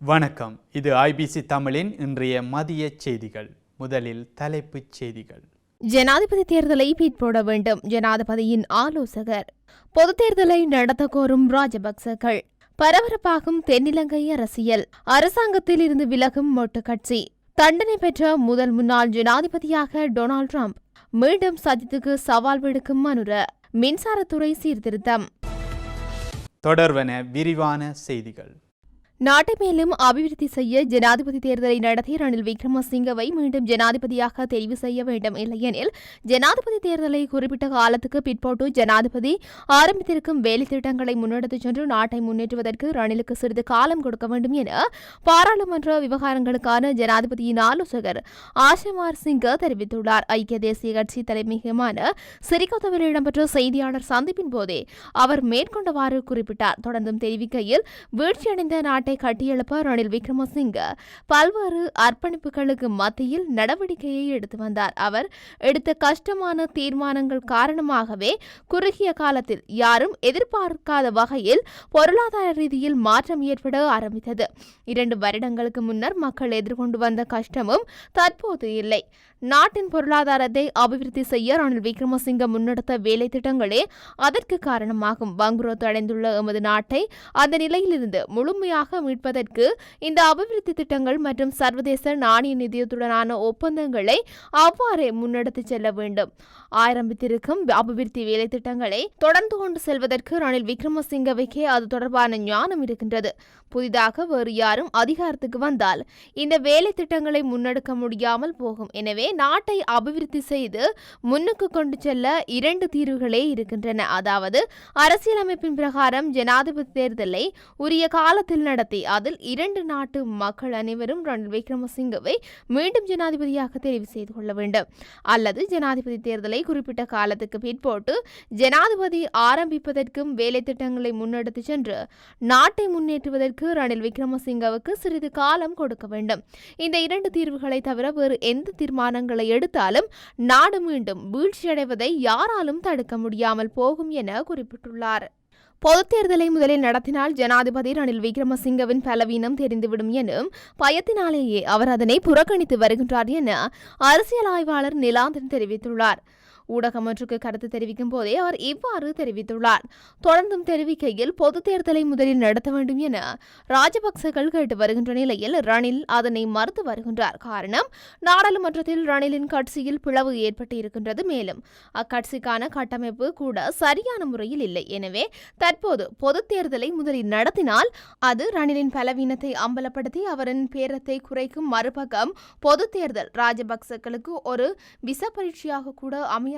வணக்கம். இது ஐபிசி தமிழின் இன்றைய மதிய செய்திகள். முதலில் தலைப்புச் செய்திகள். ஜனாதிபதி தேர்தலை பிற்போட வேண்டும். ஜனாதிபதியின் ஆலோசகர். பொதுத் தேர்தலை நடத்த கோரும் ராஜபக்சர்கள் பரபரப்பாகும் தென்னிலங்கை அரசியல். அரசாங்கத்தில் இருந்து விலகும் மொட்டு கட்சி. தண்டனை பெற்ற முதல் முன்னாள் ஜனாதிபதியாக டொனால்ட் ட்ரம்ப் மீண்டும் சஜித்துக்கு சவால் விடுக்கும் மனுர. மின்சாரத்துறை சீர்திருத்தம். தொடர்வன விரிவான செய்திகள். நாட்டை மேலும் அபிவிருத்தி செய்ய ஜனாதிபதி தேர்தலை நடத்தி ரணில் விக்ரமசிங்கவை மீண்டும் ஜனாதிபதியாக தெரிவு செய்ய வேண்டும் இல்லையெனில் ஜனாதிபதி தேர்தலை குறிப்பிட்ட காலத்துக்கு பிற்போட்டு ஜனாதிபதி ஆரம்பித்திருக்கும் வேலை திட்டங்களை முன்னெடுத்துச் சென்று நாட்டை முன்னேற்றுவதற்கு ரணிலுக்கு சிறிது காலம் கொடுக்க வேண்டும் என பாராளுமன்ற விவகாரங்களுக்கான ஜனாதிபதியின் ஆலோசகர் ஆஷமார் சிங்க தெரிவித்துள்ளார். ஐக்கிய தேசிய கட்சி தலைமையகமான சிறிகோத்தவில் இடம்பெற்ற செய்தியாளர் சந்திப்பின் போதே அவர் மேற்கொண்டவாறு குறிப்பிட்டார். தொடர்ந்தும் தெரிவிக்கையில் வீழ்ச்சியடைந்த நாட்டை கட்டியெழுப்ப ரணில் விக்ரமசிங்க. பல்வேறு அர்ப்பணிப்புகளுக்கு மத்தியில் நடவடிக்கையை எடுத்து வந்தார். அவர் எடுத்த கஷ்டமான தீர்மானங்கள் காரணமாகவே குறுகிய காலத்தில் யாரும் எதிர்பார்க்காத வகையில் பொருளாதார ரீதியில் மாற்றம் ஏற்பட ஆரம்பித்தது. இரண்டு வருடங்களுக்கு முன்னர் மக்கள் எதிர்கொண்டு வந்த கஷ்டமும் தற்போது இல்லை. நாட்டின் பொருளாதாரத்தை அபிவிருத்தி செய்ய ரணில் விக்ரமசிங்க முன்னெடுத்த வேலை திட்டங்களே அதற்கு காரணமாகும். வங்குரோத்து அடைந்துள்ள எமது நாட்டை அந்த நிலையிலிருந்து முழுமையாக மீட்பதற்கு இந்த அபிவிருத்தி திட்டங்கள் மற்றும் சர்வதேச நாணய நிதியத்துடனான ஒப்பந்தங்களை அவ்வாறே முன்னெடுத்துச் செல்ல வேண்டும். ஆரம்பித்திருக்கும் அபிவிருத்தி வேலை திட்டங்களை தொடர்ந்து கொண்டு செல்வதற்கு ரணில் விக்ரமசிங்கவைக்கே அது தொடர்பான ஞானம் இருக்கின்றது. புதிதாக வேறு யாரும் அதிகாரத்துக்கு வந்தால் இந்த வேலை திட்டங்களை முன்னெடுக்க முடியாமல் போகும். எனவே நாட்டை அபிவிருத்தி செய்து முன்னுக்கு கொண்டு செல்ல இரண்டு தீர்வுகளே இருக்கின்றன. அதாவது அரசியலமைப்பின் பிரகாரம் ஜனாதிபதி தேர்தலை உரிய காலத்தில் நடத்த அதில் இரண்டு நாட்டு மக்கள் அனைவரும் ரணில் விக்ரமசிங்கவை மீண்டும் ஜனாதிபதியாக தெரிவு செய்து கொள்ள வேண்டும். அல்லது ஜனாதிபதி தேர்தலை குறிப்பிட்ட காலத்துக்கு பிற்போட்டு ஜனாதிபதி ஆரம்பிப்பதற்கும் வேலை திட்டங்களை முன்னெடுத்து சென்று நாட்டை முன்னேற்றுவதற்கு ரணில் விக்ரமசிங்கவுக்கு சிறிது காலம் கொடுக்க வேண்டும். இந்த இரண்டு தீர்வுகளை தவிர வேறு எந்த தீர்மானங்களை எடுத்தாலும் நாடு மீண்டும் வீழ்ச்சியடைவதை யாராலும் தடுக்க முடியாமல் போகும் என குறிப்பிட்டுள்ளார். பொதுத் தேர்தலை முதலில் நடத்தினால் ஜனாதிபதி ரணில் விக்ரமசிங்கவின் பலவீனம் தெரிந்துவிடும் எனும் பயத்தினாலேயே அவர் அதனை புறக்கணித்து வருகின்றார் என அரசியல் ஆய்வாளர் நிலாந்தன் தெரிவித்துள்ளார். ஊடகம் ஒன்றுக்கு கருத்து தெரிவிக்கும் போதே அவர் இவ்வாறு தெரிவித்துள்ளார். தொடர்ந்தும் தெரிவிக்கையில் பொது தேர்தலை முதலில் நடத்த வேண்டும் என ராஜபக்சகள் கேட்டு வருகின்ற நிலையில் ரணில் அதனை மறுத்து வருகின்றார். காரணம் நாடாளுமன்றத்தில் ரணிலின் கட்சியில் பிளவு ஏற்பட்டு இருக்கின்றது மேலும் அக்கட்சிக்கான கட்டமைப்பு கூட சரியான முறையில் இல்லை. எனவே தற்போது பொதுத் தேர்தலை முதலில் நடத்தினால் அது ரணிலின் பலவீனத்தை அம்பலப்படுத்தி அவரின் பேரத்தை குறைக்கும் மறுபக்கம் பொது தேர்தல் ராஜபக்சக்களுக்கு ஒரு விச பரீட்சையாக கூட அமைய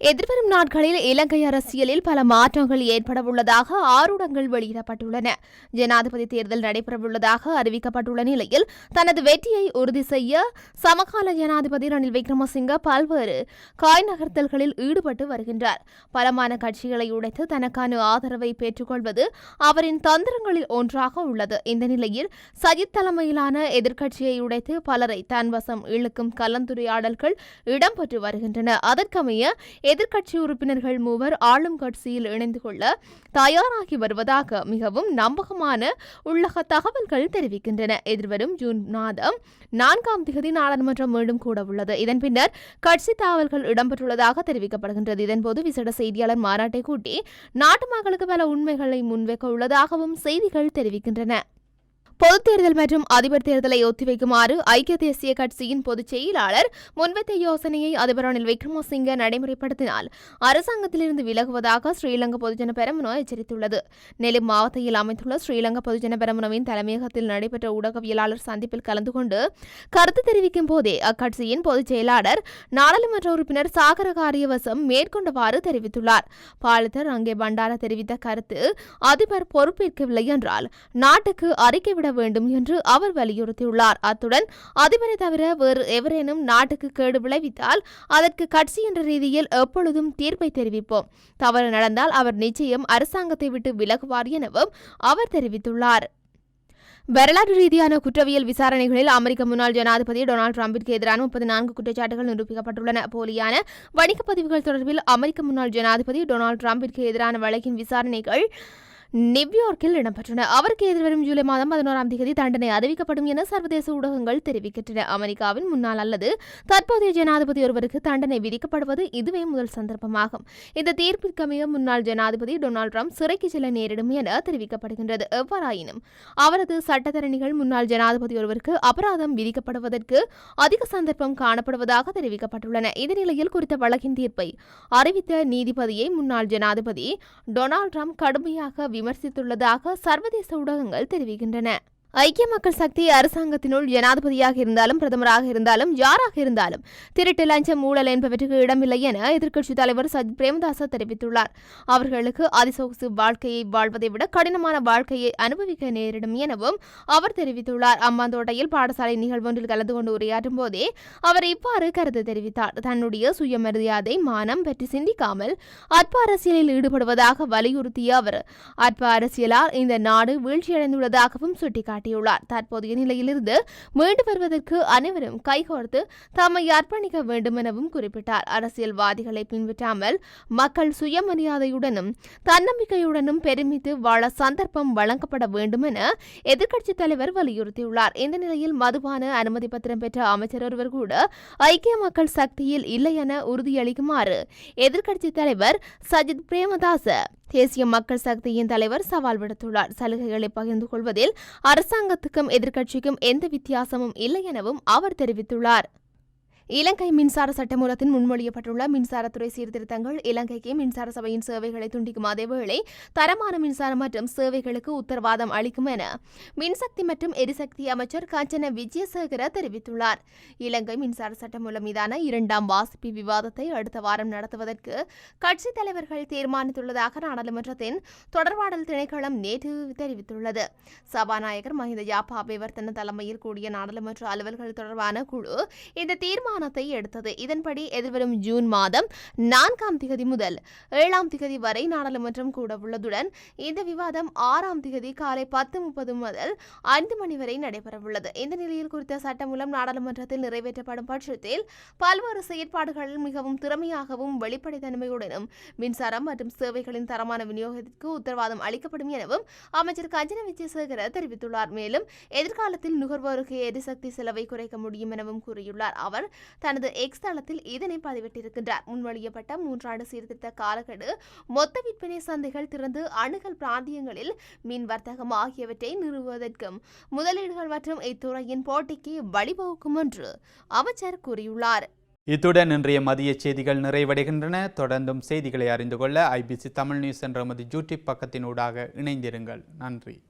எதிர்வரும் நாட்களில் இலங்கை அரசியலில் பல மாற்றங்கள் ஏற்படவுள்ளதாக ஆருடங்கள் வெளியிடப்பட்டுள்ளன. ஜனாதிபதி தேர்தல் நடைபெறவுள்ளதாக அறிவிக்கப்பட்டுள்ள நிலையில் தனது வெற்றியை உறுதி செய்ய சமகால ஜனாதிபதி ரணில் விக்ரமசிங்க பல்வேறு காய் நகர்த்தல்களில் ஈடுபட்டு வருகின்றார். பலமான கட்சிகளை உடைத்து தனக்கான ஆதரவை பெற்றுக்கொள்வது அவரின் தந்திரங்களில் ஒன்றாக உள்ளது. இந்த நிலையில் சஜித் தலைமையிலான எதிர்க்கட்சியை உடைத்து பலரை தன்வசம் இழுக்கும் கலந்துரையாடல்கள் இடம்பெற்று வருகின்றன. அதற்கமைய எதிர்க்கட்சி உறுப்பினர்கள் மூவர் ஆளும் கட்சியில் இணைந்து கொள்ள தயாராகி வருவதாக மிகவும் நம்பகமான உள்ளக தகவல்கள் தெரிவிக்கின்றன. எதிர்வரும் ஜூன் மாதம் நான்காம் திகதி நாடாளுமன்றம் மீண்டும் கூட உள்ளது. இதன் பின்னர் கட்சி தாவல்கள் இடம்பெற்றுள்ளதாக தெரிவிக்கப்படுகின்றது. இதன்போது விசேட செய்தியாளர் மாநாட்டை கூட்டி நாட்டு மக்களுக்கு பல உண்மைகளை முன்வைக்க உள்ளதாகவும் செய்திகள் தெரிவிக்கின்றன. பொதுத் தேர்தல் மற்றும் அதிபர் தேர்தலை ஒத்திவைக்குமாறு ஐக்கிய தேசிய கட்சியின் பொதுச் செயலாளர் முன்வைத்த யோசனையை அதிபர் ரணில் விக்ரமசிங்க நடைமுறைப்படுத்தினால் அரசாங்கத்திலிருந்து விலகுவதாக ஸ்ரீலங்கா பொதுஜன பெரமுன எச்சரித்துள்ளது. நெல்லி மாவட்டத்தில் அமைந்துள்ள ஸ்ரீலங்கா பொதுஜன பெரமுனவின் தலைமையகத்தில் நடைபெற்ற ஊடகவியலாளர் சந்திப்பில் கலந்து கொண்டு கருத்து தெரிவிக்கும் போதே அக்கட்சியின் பொதுச் செயலாளர் நாடாளுமன்ற உறுப்பினர் சாகர காரியவசம் மேற்கொண்டவாறு தெரிவித்துள்ளார். பாலித்தர் அங்கே பண்டார தெரிவித்த கருத்து அதிபர் பொறுப்பேற்கவில்லை என்றால் நாட்டுக்கு அறிக்கை விட வேண்டும் என்று அவர் வலியுறுத்தியுள்ளார். அத்துடன் அதிபரை தவிர வேறு எவரேனும் நாட்டுக்கு கேடு விளைவித்தால் அதற்கு கட்சி என்ற ரீதியில் எப்பொழுதும் தீர்ப்பை தெரிவிப்போம். தவறு நடந்தால் அவர் நிச்சயம் அரசாங்கத்தை விட்டு விலகுவார் எனவும் அவர் தெரிவித்துள்ளார். வரலாற்று ரீதியான குற்றவியல் விசாரணைகளில் அமெரிக்க முன்னாள் ஜனாதிபதி டொனால்டு டிரம்பிற்கு எதிரான முப்பத்தி நான்கு குற்றச்சாட்டுகள் நிரூபிக்கப்பட்டுள்ளன. போலியான வணிக பதிவுகள் தொடர்பில் அமெரிக்க முன்னாள் ஜனாதிபதி டொனால்டு டிரம்பிற்கு எதிரான வழக்கின் விசாரணைகள் நியூயார்க்கில் இடம்பெற்றன. அவருக்கு எதிர்வரும் ஜூலை மாதம் பதினோராம் தேதி தண்டனை அறிவிக்கப்படும் என சர்வதேச ஊடகங்கள் தெரிவிக்கின்றன. அமெரிக்காவின் முன்னாள் அல்லது தற்போதைய ஜனாதிபதி ஒருவருக்கு தண்டனை விதிக்கப்படுவது இதுவே முதல் சந்தர்ப்பமாகும். இந்த தீர்ப்பிற்கமைய முன்னாள் ஜனாதிபதி டொனால்ட் ட்ரம்ப் சிறைக்கு செல்ல நேரிடும் என தெரிவிக்கப்படுகின்றது. எவ்வாறாயினும் அவரது சட்டத்தரணிகள் முன்னாள் ஜனாதிபதி ஒருவருக்கு அபராதம் விதிக்கப்படுவதற்கு அதிக சந்தர்ப்பம் காணப்படுவதாக தெரிவிக்கப்பட்டுள்ளன. இந்த நிலையில் குறித்த வழக்கின் தீர்ப்பை அறிவித்த நீதிபதியை முன்னாள் ஜனாதிபதி டொனால்ட் ட்ரம்ப் கடுமையாக விமர்சித்துள்ளதாக சர்வதேச ஊடகங்கள் தெரிவிக்கின்றன. ஐக்கிய மக்கள் சக்தி அரசாங்கத்தினுள் ஜனாதிபதியாக இருந்தாலும் பிரதமராக இருந்தாலும் யாராக இருந்தாலும் திருட்டு லஞ்சம் ஊழல் என்பவற்றுக்கு இடமில்லை என எதிர்க்கட்சித் தலைவர் சஜித் பிரேமதாச தெரிவித்துள்ளார். அவர்களுக்கு அதிசோகசு வாழ்க்கையை வாழ்வதை விட கடினமான வாழ்க்கையை அனுபவிக்க நேரிடும் எனவும் அவர் தெரிவித்துள்ளார். அம்மாந்தோட்டையில் பாடசாலை நிகழ்வொன்றில் கலந்து கொண்டு உரையாற்றும் போதே அவர் இவ்வாறு கருத்து தெரிவித்தார். தன்னுடைய சுயமரியாதை மானம் பற்றி சிந்திக்காமல் அற்ப அரசியலில் ஈடுபடுவதாக வலியுறுத்திய அவர் அற்ப அரசியலால் இந்த நாடு வீழ்ச்சியடைந்துள்ளதாகவும் சுட்டிக்காட்டியுள்ளார் தற்போதைய நிலையிலிருந்து மீண்டு வருவதற்கு அனைவரும் கைகோர்த்து தம்மை அர்ப்பணிக்க வேண்டும் எனவும் குறிப்பிட்டார். அரசியல்வாதிகளை பின்பற்றாமல் மக்கள் சுயமரியாதையுடனும் தன்னம்பிக்கையுடனும் பெருமித்து வாழ சந்தர்ப்பம் வழங்கப்பட வேண்டும் என எதிர்க்கட்சித் தலைவர் வலியுறுத்தியுள்ளார். இந்த நிலையில் மதுபான அனுமதி பத்திரம் பெற்ற அமைச்சர் ஒருவர் கூட ஐக்கிய மக்கள் சக்தியில் இல்லை என உறுதியளிக்குமாறு எதிர்க்கட்சித் தலைவர் சஜித் பிரேமதாச தேசிய மக்கள் சக்தியின் தலைவர் சவால் விடுத்துள்ளார். சலுகைகளை பகிர்ந்து கொள்வதில் அரசாங்கத்துக்கும் எதிர்க்கட்சிக்கும் எந்த வித்தியாசமும் இல்லை எனவும் அவர் தெரிவித்துள்ளார். இலங்கை மின்சார சட்டமூலத்தின் முன்மொழியப்பட்டுள்ள மின்சாரத்துறை சீர்திருத்தங்கள் இலங்கைக்கு மின்சார சபையின் சேவைகளை துண்டிக்கும் அதேவேளை தரமான மின்சாரம் மற்றும் சேவைகளுக்கு உத்தரவாதம் அளிக்கும் என மின்சக்தி மற்றும் எரிசக்தி அமைச்சர் காஞ்சன விஜயசேகர தெரிவித்துள்ளார். இலங்கை மின்சார சட்டமூலம் மீதான இரண்டாம் வாசிப்பு விவாதத்தை அடுத்த வாரம் நடத்துவதற்கு கட்சித் தலைவர்கள் தீர்மானித்துள்ளதாக நாடாளுமன்றத்தின் தொடர்பாடல் திணைக்களம் நேற்று தெரிவித்துள்ளது. சபாநாயகர் மஹிந்த யாப்பா அபிவர்த்தன தலைமையில் கூடிய நாடாளுமன்ற அலுவல்கள் தொடர்பான குழு இந்த தீர்மானம் தீர்மானத்தை எடுத்தது. இதன்படி எதிர்வரும் ஜூன் மாதம் நான்காம் திகதி முதல் ஏழாம் திகதி வரை நாடாளுமன்றம் கூட உள்ளதுடன் இந்த விவாதம் ஆறாம் திகதி காலை பத்து முப்பது முதல் ஐந்து மணி வரை நடைபெறவுள்ளது. இந்த நிலையில் குறித்த சட்டம் மூலம் நாடாளுமன்றத்தில் நிறைவேற்றப்படும் பட்சத்தில் பல்வேறு செயற்பாடுகள் மிகவும் திறமையாகவும் வெளிப்படைத்தன்மையுடனும் மின்சாரம் மற்றும் சேவைகளின் தரமான விநியோகத்திற்கு உத்தரவாதம் அளிக்கப்படும் எனவும் அமைச்சர் கஞ்சன விஜயசேகர தெரிவித்துள்ளார். மேலும் எதிர்காலத்தில் நுகர்வோருக்கு எரிசக்தி செலவை குறைக்க முடியும் எனவும் கூறியுள்ளார். அவர் தனது எக்ஸ் தளத்தில் இதனை பதிவிட்டிருக்கின்றார். முன்மொழியப்பட்ட மூன்றாண்டு சீர்திருத்த காலக்கெடு மொத்த விற்பனை சந்தைகள் திறந்து அணுகல் பிராந்தியங்களில் மின் வர்த்தகம் ஆகியவற்றை நிறுவுவதற்கும் முதலீடுகள் மற்றும் இத்துறையின் போட்டிக்கு வழிவகுக்கும் என்று அமைச்சர் கூறியுள்ளார். இத்துடன் இன்றைய மதிய செய்திகள் நிறைவடைகின்றன. தொடர்ந்தும் செய்திகளை அறிந்து கொள்ள ஐபிசி தமிழ் நியூஸ் என்ற மது யூடியூப் பக்கத்தினூடாக இணைந்திருங்கள். நன்றி.